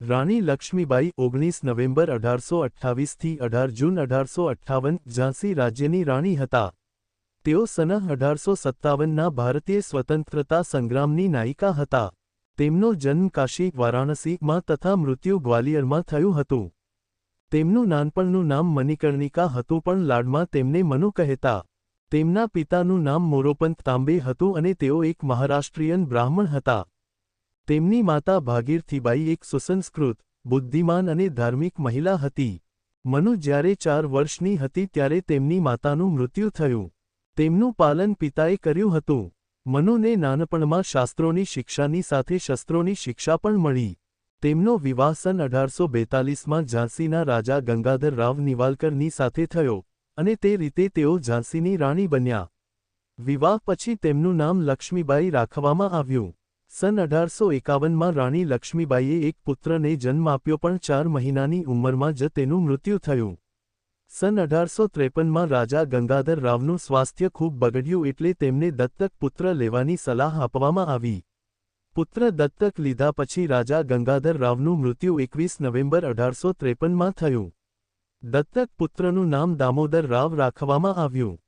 રાણી લક્ષ્મીબાઈ ઓગણીસ નવેમ્બર અઢારસો અઠ્ઠાવીસથી અઢાર જૂન અઢારસો અઠ્ઠાવન ઝાંસી રાજ્યની રાણી હતા. તેઓ સન અઢારસો સત્તાવનના ભારતીય સ્વતંત્રતા સંગ્રામની નાયિકા હતા. તેમનો જન્મ કાશી, વારાણસીમાં તથા મૃત્યુ ગ્વાલિયરમાં થયું હતું. તેમનું નાનપણનું નામ મણિકર્ણિકા હતું પણ લાડમાં તેમને મનુ કહેતા. તેમના પિતાનું નામ મોરોપંત તાંબે હતું અને તેઓ એક મહારાષ્ટ્રીયન બ્રાહ્મણ હતા. તેમની માતા ભાગીરથીબાઈ એક સુસંસ્કૃત, બુદ્ધિમાન અને ધાર્મિક મહિલા હતી. મનુ જ્યારે ચાર વર્ષની હતી ત્યારે તેમની માતાનું મૃત્યુ થયું. તેમનું પાલન પિતાએ કર્યું હતું. મનુને નાનપણમાં શાસ્ત્રોની શિક્ષાની સાથે શસ્ત્રોની શિક્ષા પણ મળી. તેમનો વિવાહ સન અઢારસો બેતાલીસમાં ઝાંસીના રાજા ગંગાધર રાવ નિવાલકરની સાથે થયો અને તે રીતે તેઓ ઝાંસીની રાણી બન્યા. વિવાહ પછી તેમનું નામ લક્ષ્મીબાઈ રાખવામાં આવ્યું. સન અઢારસો એકાવનમાં રાણી લક્ષ્મીબાઈએ એક પુત્રને જન્મ આપ્યો પણ ચાર મહિનાની ઉંમરમાં જ તેનું મૃત્યુ થયું. સન અઢારસો ત્રેપનમાં રાજા ગંગાધર રાવનું સ્વાસ્થ્ય ખૂબ બગડ્યું એટલે તેમને દત્તક પુત્ર લેવાની સલાહ આપવામાં આવી. પુત્ર દત્તક લીધા પછી રાજા ગંગાધર રાવનું મૃત્યુ એકવીસ નવેમ્બર અઢારસો ત્રેપનમાં થયું. દત્તક પુત્રનું નામ દામોદર રાવ રાખવામાં આવ્યું.